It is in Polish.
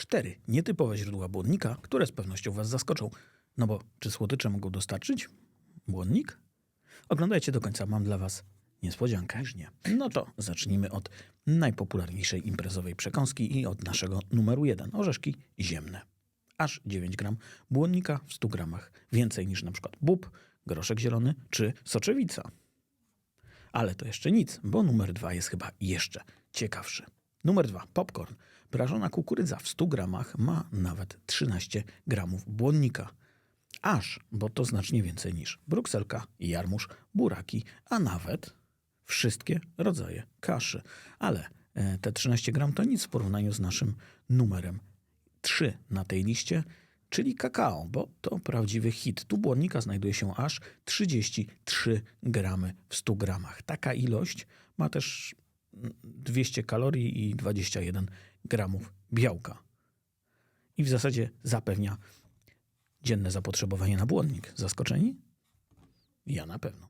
cztery nietypowe źródła błonnika, które z pewnością Was zaskoczą. No bo czy słodycze mogą dostarczyć błonnik? Oglądajcie do końca, mam dla Was niespodziankę. Nie. No to zacznijmy od najpopularniejszej imprezowej przekąski i od naszego numeru jeden. Orzeszki ziemne. Aż 9 gram błonnika w 100 gramach. Więcej niż na przykład bób, groszek zielony czy soczewica. Ale to jeszcze nic, bo numer dwa jest chyba jeszcze ciekawszy. Numer dwa, popcorn. Prażona kukurydza w 100 gramach ma nawet 13 gramów błonnika. Aż, bo to znacznie więcej niż brukselka, jarmuż, buraki, a nawet wszystkie rodzaje kaszy. Ale e, te 13 gram to nic w porównaniu z naszym numerem 3 na tej liście, czyli kakao, bo to prawdziwy hit. Tu błonnika znajduje się aż 33 gramy w 100 gramach. Taka ilość ma też 200 kalorii i 21 gramów białka. I w zasadzie zapewnia dzienne zapotrzebowanie na błonnik. Zaskoczeni? Ja na pewno.